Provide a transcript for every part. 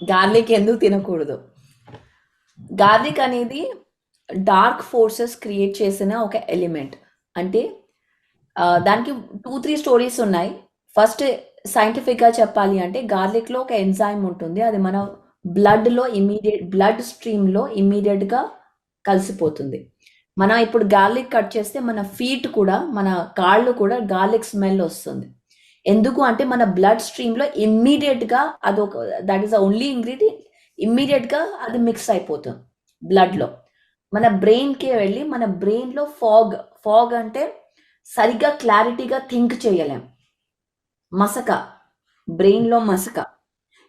Garlic ఎందుకు తినకూడదు? Garlic అనేది డార్క్ ఫోర్సెస్ క్రియేట్ చేసిన ఒక ఎలిమెంట్. అంటే దానికి టూ త్రీ స్టోరీస్ ఉన్నాయి. ఫస్ట్ సైంటిఫిక్గా చెప్పాలి అంటే గార్లిక్లో ఒక ఎంజైమ్ ఉంటుంది. అది మన బ్లడ్లో ఇమీడియట్ బ్లడ్ స్ట్రీమ్లో ఇమీడియట్గా కలిసిపోతుంది. మనం ఇప్పుడు గార్లిక్ కట్ చేస్తే మన ఫీట్ కూడా మన కాళ్ళు కూడా గార్లిక్ స్మెల్ వస్తుంది. ఎందుకు అంటే మన బ్లడ్ స్ట్రీమ్లో ఇమ్మీడియట్గా అదొక that is the only ingredient ఇమ్మీడియట్గా అది మిక్స్ అయిపోతుంది బ్లడ్లో మన బ్రెయిన్కి వెళ్ళి మన బ్రెయిన్లో ఫాగ్ ఫాగ్ అంటే సరిగ్గా క్లారిటీగా థింక్ చేయలేం. మసక బ్రెయిన్లో మసక.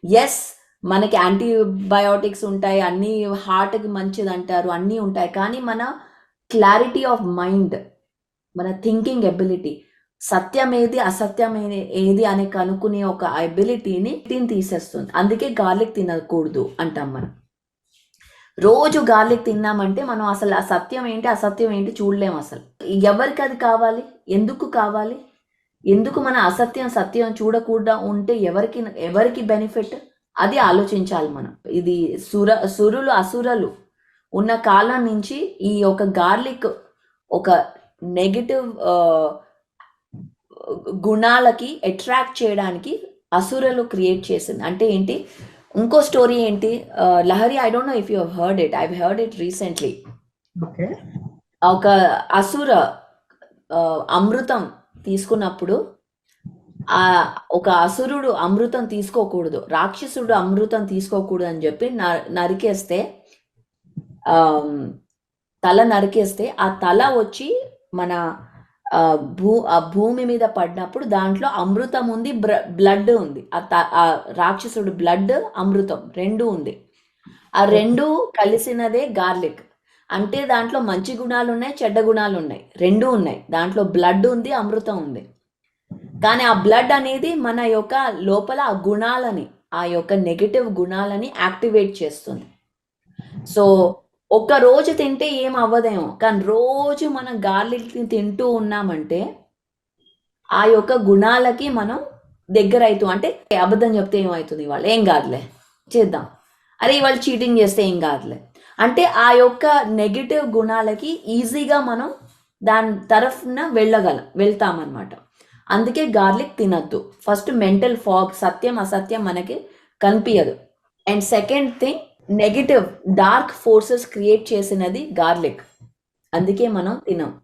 ఎస్ మనకి యాంటీబయోటిక్స్ ఉంటాయి అన్నీ హార్ట్కి మంచిది అంటారు అన్నీ ఉంటాయి కానీ మన క్లారిటీ ఆఫ్ మైండ్ మన థింకింగ్ ఎబిలిటీ సత్యం ఏది అసత్యం ఏది అని కనుక్కునే ఒక అబిలిటీని తిని తీసేస్తుంది. అందుకే గార్లిక్ తినకూడదు అంటాం మనం. రోజు గార్లిక్ తిన్నామంటే మనం అసలు ఆ సత్యం ఏంటి అసత్యం ఏంటి చూడలేం అసలు. ఎవరికి అది కావాలి? ఎందుకు కావాలి? ఎందుకు మన అసత్యం సత్యం చూడకుండా ఉంటే ఎవరికి ఎవరికి బెనిఫిట్ అది ఆలోచించాలి మనం. ఇది సుర సురులు అసురలు ఉన్న కాలం నుంచి ఈ యొక్క గార్లిక్ ఒక నెగిటివ్ గుణాలకి అట్రాక్ట్ చేయడానికి అసురలు క్రియేట్ చేసింది. అంటే ఏంటి? ఇంకో స్టోరీ ఏంటి? Lahari I don't know if you heard it I heard it recently okay. ఒక అసుర అమృతం తీసుకున్నప్పుడు ఆ ఒక అసురుడు అమృతం తీసుకోకూడదు. రాక్షసుడు అమృతం తీసుకోకూడదు అని చెప్పి న- నరికేస్తే తల నరికేస్తే ఆ తల వచ్చి మన భూ ఆ భూమి మీద పడినప్పుడు దాంట్లో అమృతం ఉంది బ్లడ్ ఉంది. ఆ త- ఆ రాక్షసుడు బ్లడ్ అమృతం రెండు ఉంది. ఆ రెండు కలిసినదే గార్లిక్. అంటే దాంట్లో మంచి గుణాలు ఉన్నాయి చెడ్డ గుణాలు ఉన్నాయి రెండు ఉన్నాయి. దాంట్లో బ్లడ్ ఉంది అమృతం ఉంది. కానీ ఆ బ్లడ్ అనేది మన యొక్క లోపల ఆ గుణాలని ఆ యొక్క నెగటివ్ గుణాలని యాక్టివేట్ చేస్తుంది. సో ఒక్క రోజు తింటే ఏం అవ్వదేమో. కానీ రోజు మనం గార్లిక్ని తింటూ ఉన్నామంటే ఆ యొక్క గుణాలకి మనం దగ్గర అవుతాం అంటే అబద్ధం చెప్తే ఏమవుతుంది ఇవాళ ఏం కాదులే. చేద్దాం. అరే ఇవాళ చీటింగ్ చేస్తే ఏం కాదులే. అంటే ఆ యొక్క నెగిటివ్ గుణాలకి ఈజీగా మనం దాని తరఫున వెళ్ళగలం వెళ్తామన్నమాట. అందుకే గార్లిక్ తినద్దు. ఫస్ట్ మెంటల్ ఫాగ్ సత్యం అసత్యం మనకి కనిపించదు and second thing negative dark forces create చేసినది గార్లిక్ అందుకే మనం తినం.